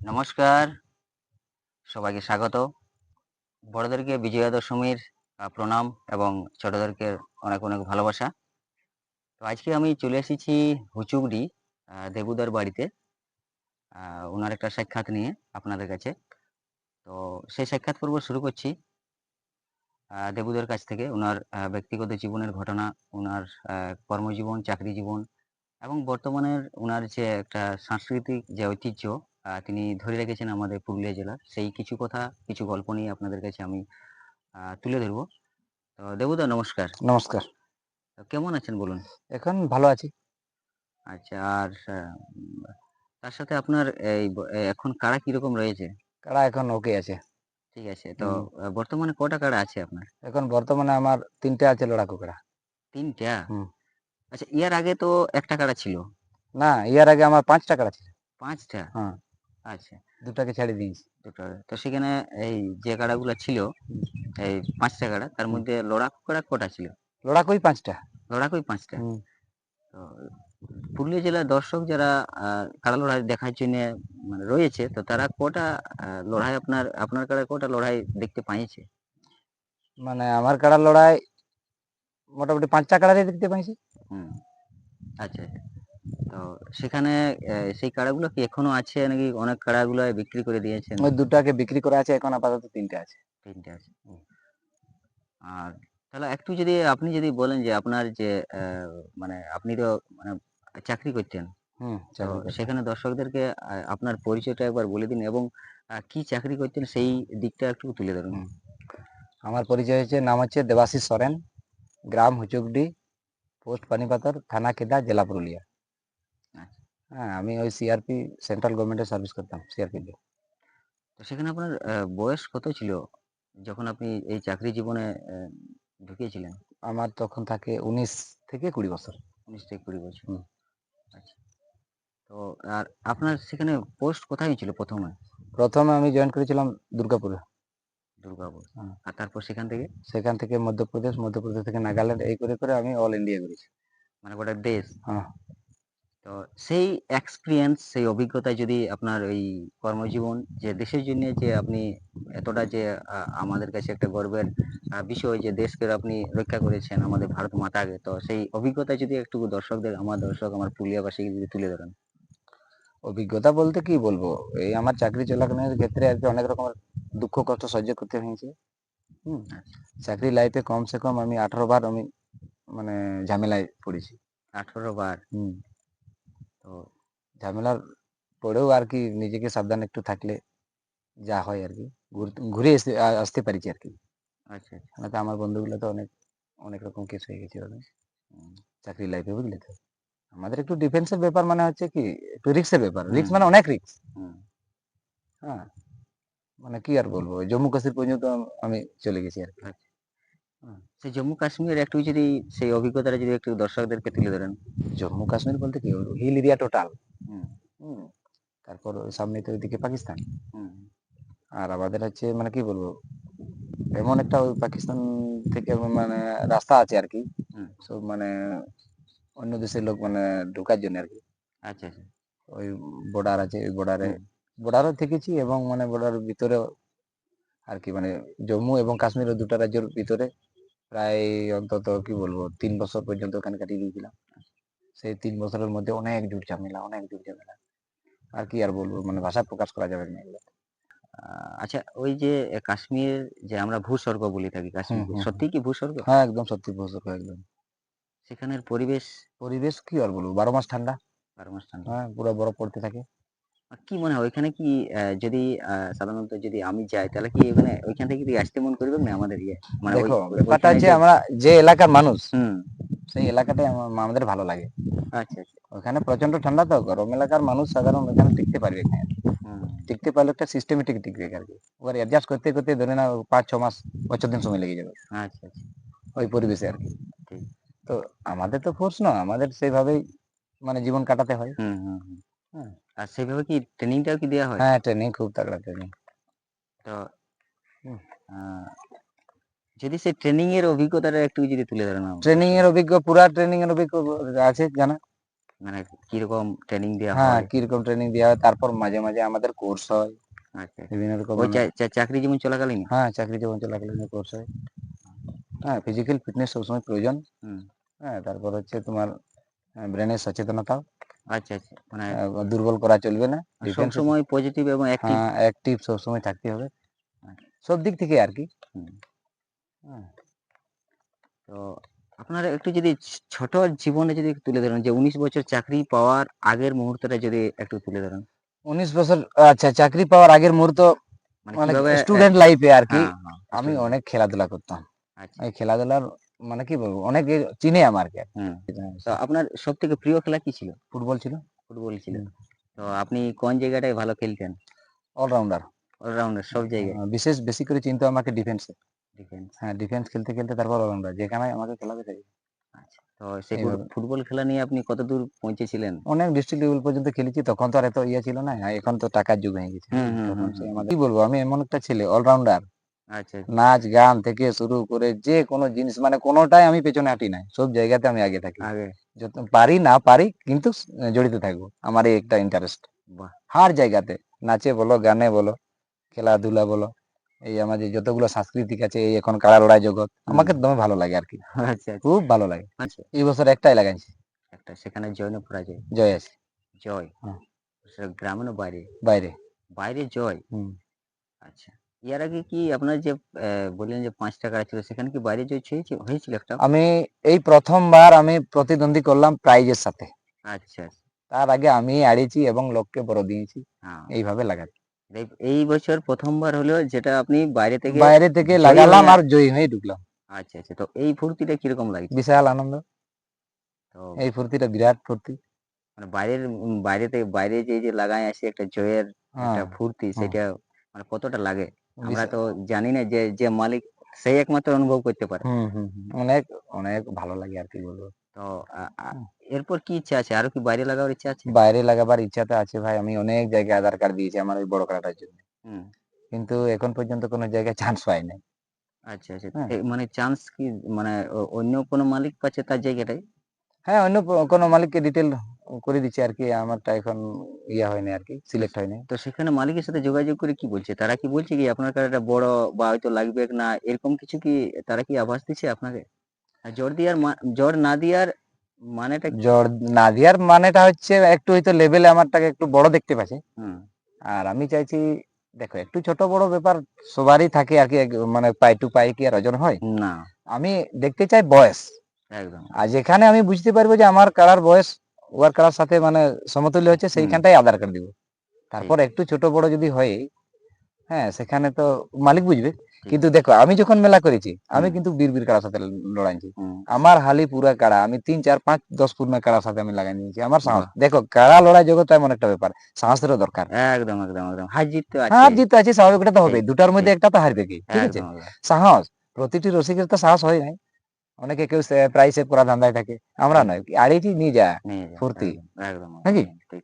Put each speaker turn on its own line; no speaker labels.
নমস্কার। সবাইকে স্বাগত। বড়দেরকে বিজয়া দশমীর প্রণাম এবং ছোটদেরকে অনেক অনেক ভালোবাসা। তো আজকে আমি চলে এসেছি হুচুগড়ি দেবুদার বাড়িতে ওনার একটা সাক্ষাৎ নিয়ে আপনাদের কাছে। তো সেই সাক্ষাৎ পর্ব শুরু করছি। দেবুদার কাছ থেকে ওনার ব্যক্তিগত জীবনের ঘটনা, ওনার কর্মজীবন, চাকরি জীবন এবং বর্তমানের ওনার যে একটা সাংস্কৃতিক যে ঐতিহ্য তিনি ধরে রেখেছেন আমাদের পুরুলিয়া জেলার সেই কিছু কথা কিছু গল্প নিয়ে আপনাদের কাছে আমি তুলে ধরবো। তো দেবুদা নমস্কার।
নমস্কার।
তো কেমন আছেন বলুন?
এখন ভালো আছি।
আচ্ছা আর তার সাথে আপনার এই এখন কাড়া কীরকম রয়েছে?
কাড়া এখন ওকে আছে।
ঠিক আছে তো বর্তমানে কটা কাড়া আছে আপনার?
এখন বর্তমানে আমার তিনটে আছে লড়াকু কাড়া
তিনটা। আচ্ছা ইয়ার আগে তো একটা কাড়া ছিল?
না ইয়ার আগে আমার পাঁচটা কাড়া ছিল।
পাঁচটা?
হ্যাঁ।
আচ্ছা
দুটাকে ছেড়ে দিয়েছি।
দুটো। তো সেখানে এই যে কাড়াগুলো ছিল এই পাঁচটা কাড়া তার। মধ্যে লড়াকু কাড়া কটা ছিল।
লড়াকুই পাঁচটা।
লড়াকুই পাঁচটা।
হুম।
তো পুরুলিয়া জেলার দর্শক যারা কাড়া লড়াই দেখার জন্য মানে রয়েছে তো তারা কটা লড়াই আপনার আপনার কাড়া কটা লড়াই দেখতে পাইছে?
মানে আমার কাড়া লড়াই মোটামুটি পাঁচটা কাড়ারই দেখতে পাইছি।
হুম। আচ্ছা আচ্ছা। তো সেখানে সেই কাড়াগুলো কি এখনও আছে নাকি অনেক কাড়াগুলো বিক্রি করে দিয়েছেন?
ওই দুটাকে বিক্রি করা আছে এখন আপাতত তিনটে আছে।
তিনটে আছে আর তাহলে একটু যদি আপনি যদি বলেন যে আপনার যে মানে আপনি তো মানে চাকরি করতেন। সেখানে দর্শকদেরকে আপনার পরিচয়টা একবার বলে দিন এবং কি চাকরি করতেন সেই দিকটা একটু তুলে ধরুন।
আমার পরিচয় হচ্ছে নাম হচ্ছে দেবাশিস সরেন গ্রাম হুচুকডি পোস্ট পানিপাতর থানা কেদা জেলা পুরুলিয়া। হ্যাঁ আমি ওই সিআরপি সেন্ট্রাল গভর্নমেন্টের সার্ভিস করতাম সিআরপি
তো সেখানে আপনার বয়স কত ছিল যখন আপনি এই চাকরি জীবনে ঢুকিয়েছিলেন?
আমার তখন থাকে উনিশ থেকে কুড়ি বছর।
উনিশ থেকে কুড়ি বছর। আচ্ছা। তো আর আপনার সেখানে পোস্ট কোথায় ছিল প্রথমে?
প্রথমে আমি জয়েন করেছিলাম দুর্গাপুরে।
দুর্গাপুর।
হুম।
আর তারপর সেখান থেকে?
সেখান থেকে মধ্যপ্রদেশ মধ্যপ্রদেশ থেকে নাগাল্যান্ড এই করে করে আমি অল ইন্ডিয়া ঘুরেছি
মানে গোটা দেশ?
হ্যাঁ।
তো সেই এক্সপিরিয়েন্স সেই অভিজ্ঞতা যদি আপনার ওই কর্মজীবন যে দেশের জন্য যে আপনি এতটা যে আমাদের কাছে একটা গর্বের বিষয় যে দেশকে আপনি রক্ষা করেছেন আমাদের ভারত মাতাকে তো সেই অভিজ্ঞতা যদি একটু দর্শকদের আমার দর্শক আমার পুরুলিয়াবাসী যদি তুলে ধরেন।
অভিজ্ঞতা বলতে কি বলব? এই আমার চাকরি চলাকালীন ক্ষেত্রে আর কি অনেক রকমের দুঃখ কষ্ট সহ্য করতে হয়েছে। হুম? চাকরি লাইফে কমসে কম আমি আঠারো বার আমি মানে ঝামেলায় পড়েছি।
আঠারো বার?
হুম।
তো
ঝামেলার পরেও আর কি নিজেকে সাবধান একটু থাকলে যা হয় আর কি। ঘুর- আসতে পারিছি আর কি।
আচ্ছা আচ্ছা।
নাহলে আমার বন্ধুগুলো তো অনেক অনেক রকম কেস হয়ে গেছে ওদের। চাকরি লাইফে বুঝলে তো। আমাদের একটু ডিফেন্সের ব্যাপার মানে হচ্ছে কি একটু রিক্সের ব্যাপার। রিক্স মানে অনেক রিক্স। হ্যাঁ। মানে কি আর বলব? জম্মু কাশ্মীর পর্যন্ত আমি চলে গেছি আর কি।
সেই জম্মু কাশ্মীর একটু যদি সেই অভিজ্ঞতাটা যদি একটু দর্শকদেরকে তুলে ধরেন।
জম্মু কাশ্মীর বলতে কি? Hill area total. তারপর সামনে তো ওইদিকে পাকিস্তান।
হুম,
আর আমাদের হচ্ছে মানে কি বলব? এমন একটা ওই পাকিস্তান থেকে মানে রাস্তা আছে আর কি। সব মানে অন্য দেশের লোক মানে ঢোকার জন্য আর কি।
আচ্ছা আচ্ছা।
ওই বর্ডার আছে ওই বর্ডারে। বর্ডারও থেকেছি এবং মানে বর্ডার ভিতরে আর কি মানে জম্মু এবং কাশ্মীর দুটো রাজ্যের ভিতরে প্রায় অন্তত কি বলব তিন বছর পর্যন্ত ওখানে কাটিয়ে দিয়েছিলাম। সেই তিন বছরের মধ্যে অনেক জুট ঝামেলা অনেক জুট ঝামেলা। আর কি আর বলব মানে ভাষা প্রকাশ করা যাবে না এগুলো।
আচ্ছা ওই যে কাশ্মীর যে আমরা ভূস্বর্গ বলে থাকি কাশ্মীর সত্যি কি ভূস্বর্গ?
হ্যাঁ একদম সত্যি ভূস্বর্গ একদম।
সেখানের পরিবেশ?
পরিবেশ কি আর বলব বারো মাস ঠান্ডা।
বারো মাস ঠান্ডা।
হ্যাঁ পুরো বরফ পড়তে থাকে।
কি মনে হয়? ওইখানে কি যদি আহ, সাধারণত যদি আমি যাই তাহলে কি ওখানে ওইখান থেকে কি আসতে মন করবে না আমাদের ইয়ে? মানে
ব্যাপারটা হচ্ছে
যে-
আমরা যে এলাকার মানুষ
হুম।
সেই আমা- আমাদের ভালো লাগে।
আচ্ছা আচ্ছা।
ওখানে প্রচণ্ড ঠান্ডা তো গরম এলাকার মানুষ সাধারণ ওখানে টিকতে পারবে না। টিকতে পারলে একটা সিস্টেমেটিক টিকবে আর কি। ওবার অ্যাডজাস্ট করতে করতে ধরে না পাঁচ ছ মাস বছর দিন সময় লেগে যাবে।
আচ্ছা আচ্ছা।
ওই পরিবেশে আর কি। তো আমাদের তো ফোর্স না আমাদের সেইভাবেই মানে জীবন কাটাতে হয়।
হুম হুম হুম।
হ্যাঁ।
আর সেভাবে কি ট্রেনিংটাও কি দেওয়া হয়?
হ্যাঁ ট্রেনিং খুব তাগড়া ট্রেনিং।
তো। যদি সেই ট্রেনিং এর অভিজ্ঞতাটা একটু যদি তুলে ধরেন।
ট্রেনিং এর অভিজ্ঞ পুরা ট্রেনিং এর অভিজ্ঞ আছে জানা?
মানে কীরকম ট্রেনিং দেওয়া
হ্যাঁ
হয়?
কীরকম ট্রেনিং দেওয়া হয় তারপর মাঝে মাঝে আমাদের কোর্স হয়।
আচ্ছা
বিভিন্ন রকম
চাকরি জীবন চলাকালীন?
হ্যাঁ চাকরি জীবন চলাকালীন কোর্স হয়। হ্যাঁ ফিজিক্যাল ফিটনেস সবসময় প্রয়োজন। হ্যাঁ তারপর হচ্ছে তোমার ব্রেনের সচেতনতা
আচ্ছা আচ্ছা। মানে
দুর্বল করা চলবে না। ডিফেন্স
সবসময় পজিটিভ এবং অ্যাক্টিভ
হ্যাঁ সবসময় থাকতে হবে। সব দিক থেকে আর কি। হ্যাঁ।
তো আপনারা একটু যদি ছোট জীবনে যদি তুলে ধরেন যে উনিশ বছর চাকরি পাওয়ার আগের মুহূর্তটা যদি একটু তুলে ধরেন।
উনিশ বছর আচ্ছা চাকরি পাওয়ার আগের মুহূর্ত
মানে
মানে স্টুডেন্ট লাইফে আর কি
হ্যাঁ, হ্যাঁ,
আমি অনেক খেলাধুলা করতাম।
আচ্ছা।
এই খেলাধুলার মানে কি বলব অনেকে চিনে আমার কি
হুম তো আপনার সব থেকে প্রিয় খেলা কি ছিল?
ফুটবল ছিল।
ফুটবল ছিল। তো আপনি কোন জায়গাটায় ভালো খেলতেন?
অলরাউন্ডার
অলরাউন্ডার সব জায়গায়?
বিশেষ বেশি করে চিনতো আমাকে ডিফেন্সে
ডিফেন্স
হ্যাঁ ডিফেন্স খেলতে খেলতে তারপর অলরাউন্ডার যেখানে আমাকে খেলাতে চাই
আচ্ছা তো সেই ফুটবল খেলা নিয়ে আপনি কত দূর পৌঁছেছিলেন?
অনেক ডিস্ট্রিক্ট লেভেল পর্যন্ত খেলেছি তখন তো আর এত ইয়ে ছিল না। এখন তো টাকার যুগ হয়ে গেছে। কি বলব আমি এমন একটা ছেলে অলরাউন্ডার নাচ গান থেকে শুরু করে যে কোনো জিনিস মানে কোনোটাই আমি পেছনে হাঁটি নাই। সব জায়গাতে আমি আগে থাকি।
আগে।
যত পারি না পারি কিন্তু জড়িত থাকব। আমার এই একটা ইন্টারেস্ট হার জায়গাতে। নাচে বলো গানে বলো খেলাধুলা বলো এই আমাদের যতগুলো সাংস্কৃতিক আছে এই এখন কাড়া লড়াই জগৎ আমাকে দমে ভালো লাগে আর কি
আচ্ছা আচ্ছা।
খুব ভালো লাগে।
আচ্ছা
এই বছর একটাই লাগাইছি।
একটা সেখানে জয় না পরাজয়।
জয় আছে।
জয়?
হ্যাঁ।
সেটা গ্রামে না বাইরে?
বাইরে।
বাইরে জয়। আচ্ছা। এর আগে কি আপনার যে বললেন যে পাঁচ টাকা ছিল সেখানে কি বাইরে জয় হয়েছিল একটা?
আমি এই প্রথমবার আমি প্রতিদ্বন্দ্বী করলাম প্রাইজের সাথে।
আচ্ছা আচ্ছা,
তার আগে আমি আড়িয়েছি এবং লোককে বড় দিয়েছি।
হ্যাঁ।
এইভাবে লাগাচ্ছি
এই- বছর প্রথমবার হলো যেটা আপনি বাইরে থেকে
বাইরে থেকে লাগালাম আর জয়ী হয়ে ঢুকলাম।
আচ্ছা আচ্ছা। তো এই ফুর্তিটা কীরকম লাগছে?
বিশাল আনন্দ। এই ফুর্তিটা বিরাট ফুর্তি।
মানে বাইরের বাইরে থেকে বাইরে যে যে লাগাই আসে একটা জয়ের
হ্যাঁ
একটা ফুর্তি সেটা মানে কতটা লাগে? আমরা তো জানি না যে যে মালিক সেই একমাত্র অনুভব করতে পারে।
অনেক অনেক ভালো লাগে আর কি বলব।
তো। এরপর কি ইচ্ছা আছে? আরও কি বাইরে লাগাবার ইচ্ছা আছে?
বাইরে লাগাবার ইচ্ছা তো আছে ভাই। আমি অনেক জায়গায় আধার কার্ড দিয়েছি আমার ওই বড় কাটার জন্য।
হুম।
কিন্তু এখন পর্যন্ত কোনো জায়গায় চান্স পাই নাই।
আচ্ছা আচ্ছা।
হ্যাঁ।
মানে চান্স কি মানে অন্য কোনো মালিক পাচ্ছে তার জায়গাটাই
হ্যাঁ অন্য কোনো মালিককে ডিটেল করে দিচ্ছি আর কি আমারটা এখন ইয়া হয়নি আর কি সিলেক্ট হয়নি
তো সেখানে মালিকের সাথে যোগাযোগ করে কি বলছে? তারা কি বলছে কি আপনার কার্ডটা বড় বা হয়তো লাগবে না এরকম কিছু কি তারা কি আভাস দিচ্ছে আপনাকে? আর জোর দিয়ার জোর না দিয়ার মানেটা
জ্বর না দেওয়ার মানেটা হচ্ছে একটু হয়তো লেভেলে আমারটাকে একটু বড় দেখতে পাচ্ছে। আর আমি চাইছি দেখো একটু ছোট বড় ব্যাপার সবারই থাকে আর কি মানে পাই টু পাই কি আর ওজন হয়।
না।
আমি দেখতে চাই বয়স।
একদম।
আর যেখানে আমি বুঝতে পারব যে আমার কারার বয়স ওয়ার কারার সাথে মানে সমতুল্য হচ্ছে সেইখানটাই আধার কার্ড দিব। তারপর একটু ছোট বড় যদি হয় হ্যাঁ সেখানে তো মালিক বুঝবে। কিন্তু দেখো আমি যখন মেলা করেছি আমি কিন্তু বীর বীর কারার সাথে লড়াইছি। আমার হালি পুরা কাড়া আমি তিন চার পাঁচ দশ ফুট কারার সাথে আমি লাগাই নিয়েছি। আমার সাহস দেখো কাড়া লড়াই জগৎ এমন একটা ব্যাপার সাহসেরও দরকার।
একদম একদম একদম। হার জিত তো আছে
হার জিত আছে স্বাভাবিক ওটা তো হবে দুটার মধ্যে একটা তো হারবে কি? ঠিক আছে। সাহস প্রতিটি রসিকের তো সাহস হয় নাই। অনেকে কেউ প্রায় সেভ করা ধান্দায় থাকে আমরা নয় আর নিয়ে যা
নিয়ে যাও,
ফুর্তি।
একদম,
নাকি?
ঠিক